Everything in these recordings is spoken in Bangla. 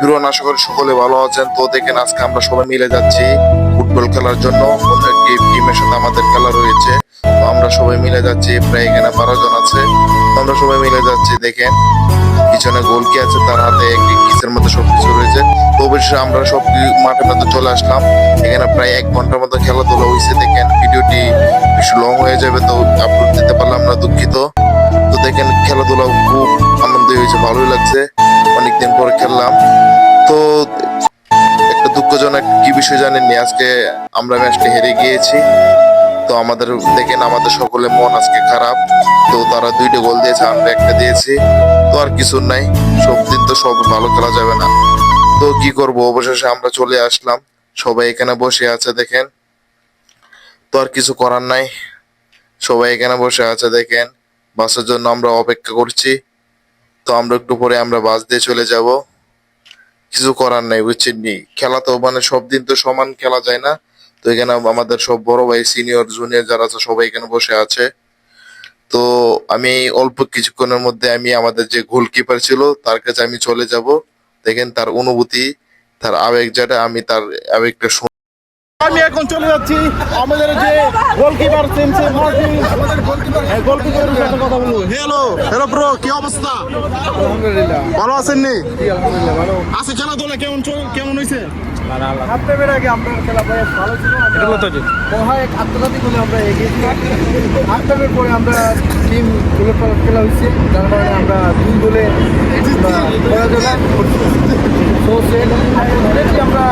বিরোধ আশা করি সকলে ভালো আছেন। তো দেখেন, আজকে আমরা সবাই মিলে যাচ্ছি ফুটবল খেলার জন্য। অন্য একটি টিমের সাথে আমাদের খেলা রয়েছে। তো আমরা সবাই মিলে যাচ্ছি, প্রায় এখানে বারো জন আছে। আমরা সবাই মিলে যাচ্ছি, দেখেন। পিছনে গোলকি আছে, তার হাতে একটি কিসের মধ্যে সবকিছু রয়েছে। তো অবশ্যই আমরা সব মাঠের মধ্যে চলে আসলাম। এখানে প্রায় এক ঘণ্টার মতো খেলাধুলা হয়েছে দেখেন, ভিডিওটি বেশি লং হয়ে যাবে তো আপলোড দিতে পারলাম না, দুঃখিত। তো দেখেন খেলাধুলা খুব আনন্দ হয়েছে, ভালোই লাগছে। অনেকদিন পর খেললাম। তো একটা দুঃখজনক কি বিষয় জানেননি? আজকে আমরা ম্যাচটা হেরে গিয়েছি। তো আমাদের, দেখেন আমাদের সকলে মন আজকে খারাপ। তো তারা দুইটা গোল দিয়েছে, আমরা একটা দিয়েছি। তো আর কিছু নাই। সব দিন তো সব ভালো খেলা যাবে না। তো কি করব? অবশেষে আমরা চলে আসলাম। সবাই এখানে বসে আছে, দেখেন। তো আর কিছু করার নাই। সবাই এখানে বসে আছে, দেখেন। বাসের জন্য আমরা অপেক্ষা করছি। তো আমরা একটু পরে আমরা বাস দিয়ে চলে যাব। কিছু করার নাই, বুঝছেন নি? খেলা তো মানে সব দিন তো সমান খেলা যায় না। তো এখানে আমাদের সব বড় ভাই সিনিয়র জুনিয়র যারা আছে, সবাই এখানে বসে আছে। তো আমি অল্প কিছুক্ষণের মধ্যে আমি আমাদের যে গোলকিপার ছিল, তার কাছে আমি চলে যাব। দেখেন তার অনুভূতি, তার আবেগ যেটা, আমি তার আবেগটা আমি এখন চলে যাচ্ছি আমাদের যে গোলকিপার সেমসে মার্টিন গোলকিপারের সাথে কথা বলব। হ্যালো হ্যালো ব্রো কি অবস্থা? আলহামদুলিল্লাহ। ভালো আছেন নি? আলহামদুলিল্লাহ ভালো। আছে খেলাধুলা কেমন চল- কেমন হয়েছে? হাত দেবের আগে আপনার খেলা ভালো ছিল আমরা মহায়ক আত্মঘাতী বলে আমরা এগিয়েছিলাম। হাত দেবের পরে আমরা টিম খেলা হয়েছে। যার কারণে আমরা দুই গোলে করছি। তো আমরা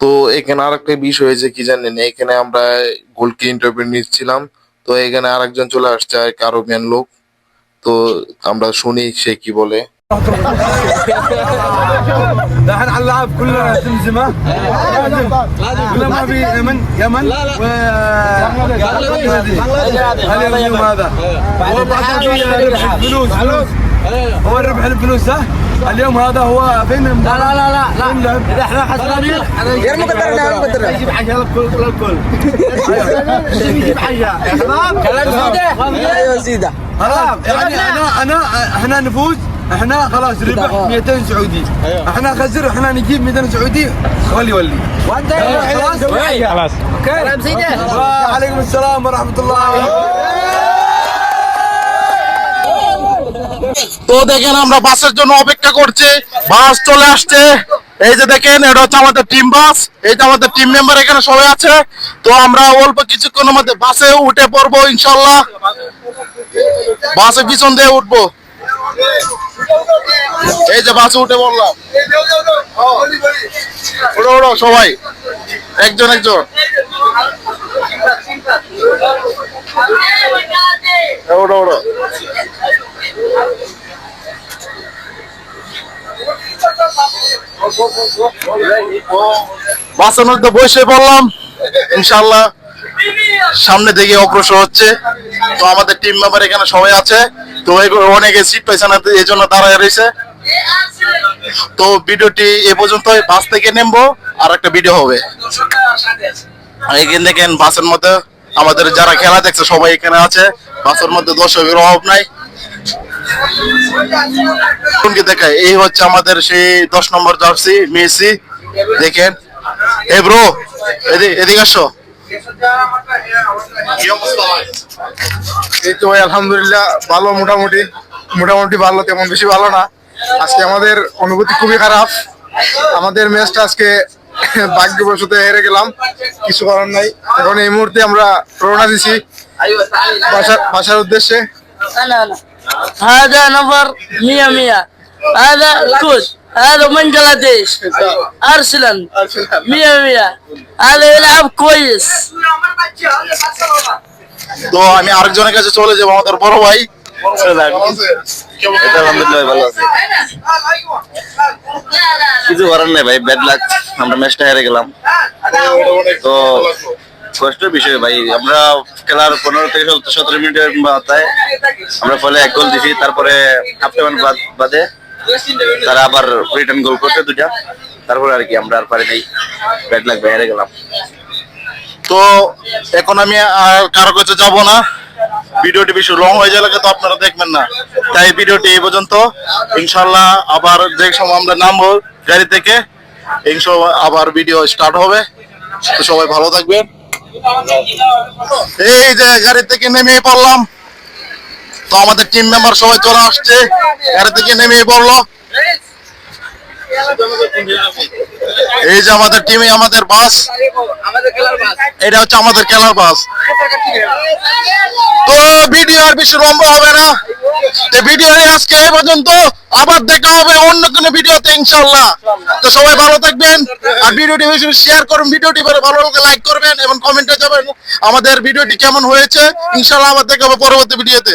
তো এখানে আর একটা বিষয় হয়েছে, কি জানেন? এখানে আমরা গোলকি ইন্টারভিউ নিচ্ছিলাম। তো এখানে আরেকজন চলে আসছে আর কারও লোক। তো আমরা শুনি সে কি বলে। دحين على اللعب كلنا زمزمة كلنا ما في يمن يمن و اليوم هذا. هو بعدين في ربح الفلوس. فلوس هو الربح الفلوس ها؟ اليوم هذا هو فين؟ لا لا لا لا لا. إحنا خسرانين غير مقدر غير مقدر يجيب حاجة للكل للكل. يجيب حاجة. كلام زياده أيوه خلاص يعني أنا انا إحنا نفوز. احنا خلاص ربح 200 سعودي احنا خسر احنا نجيب 200 سعودي ولي ولي وانت خلاص خلاص كلام زياده وعليكم السلام ورحمه الله তো দেখেন আমরা বাসের জন্য অপেক্ষা করছি বাস চলে আসছে এই যে দেখেন এটা হচ্ছে আমাদের টিম বাস এই যে আমাদের টিম মেম্বার এখানে সবাই আছে তো আমরা অল্প কিছুক্ষণের মধ্যে বাসে উঠে পড়বো ইনশাল্লাহ বাসে পিছন দিয়ে উঠবো এই যে বাসে উঠে পড়লাম উঠো উঠো সবাই। একজন একজন। উঠো উঠো বাসের মধ্যে বসে পড়লাম ইনশাল্লাহ সামনে দিকে অগ্রসর হচ্ছে। তো আমাদের টিম মেম্বার এখানে সবাই আছে। তো অনেকে সিট পাইছে না এই জন্য দাঁড়ায় রয়েছে তো ভিডিওটি এ পর্যন্ত বাস থেকে নেমবো, আর একটা ভিডিও হবে। এখানে দেখেন বাসের মধ্যে আমাদের যারা খেলা দেখছে, সবাই এখানে আছে। বাসের মধ্যে দর্শকের অভাব নাই। দেখায়? এই হচ্ছে আমাদের সেই দশ নম্বর জার্সি, মেসি। দেখেন। এ ব্রো এদিকে এদিকে আসো? এই তো ভাই আলহামদুলিল্লাহ ভালো মোটামুটি মোটামুটি ভালো তেমন বেশি ভালো না আজকে আমাদের অনুভূতি খুবই খারাপ আমাদের ম্যাচটা আজকে ভাগ্যবশত হেরে গেলাম কিছু করার নাই এখন এই মুহূর্তে আমরা রওনা দিছি বাসার বাসার উদ্দেশ্যে هذا نفر مية مية هذا كوت هذا بنجلاديش أرسلان مية مية هذا يلعب كويس তো আমি আরেকজনের কাছে চলে যাবো আমাদের বড় ভাই আলহামদুলিল্লাহ ভালো আছে কিছু করার নেই ভাই ব্যাড লাক আমরা ম্যাচটা হেরে গেলাম তো কষ্টের বিষয় ভাই আমরা খেলার পনেরো থেকে সতেরো মিনিটের মাথায় আমরা ফলে এক গোল দিছি তারপরে হাফ টাইম বাদে তারা আবার রিটার্ন গোল করতে দুটা তারপরে আর কি, আমরা আর পারি নাই। ব্যাড লাক হেরে গেলাম। তো এখন আমি আর কারও কাছে যাব না। ভিডিওটি বেশি লং হয়ে যাবে তো আপনারা দেখবেন না। তাই ভিডিওটি এই পর্যন্ত। ইনশাল্লাহ আবার যে সময় আমরা নামবো গাড়ি থেকে ইনশাল্লাহ আবার ভিডিও স্টার্ট হবে। সবাই ভালো থাকবেন। এই যে গাড়ি থেকে নেমে পড়লাম। তো আমাদের টিম মেম্বার সবাই চলে আসছে। গাড়ি থেকে নেমে পড়ল এই যে আমাদের টিমে আমাদের বাস। এটা হচ্ছে আমাদের খেলার বাস। তো ভিডিও আর বেশি লম্বা হবে না। তো ভিডিও আজকে এই পর্যন্ত। আবার দেখা হবে অন্য কোনো ভিডিওতে ইনশাল্লাহ তো সবাই ভালো থাকবেন। আর ভিডিওটি বেশি শেয়ার করুন। ভিডিওটি ভালো লাগলে লাইক করবেন এবং কমেন্টে যাবেন আমাদের ভিডিওটি কেমন হয়েছে। ইনশাল্লাহ আবার দেখা হবে পরবর্তী ভিডিওতে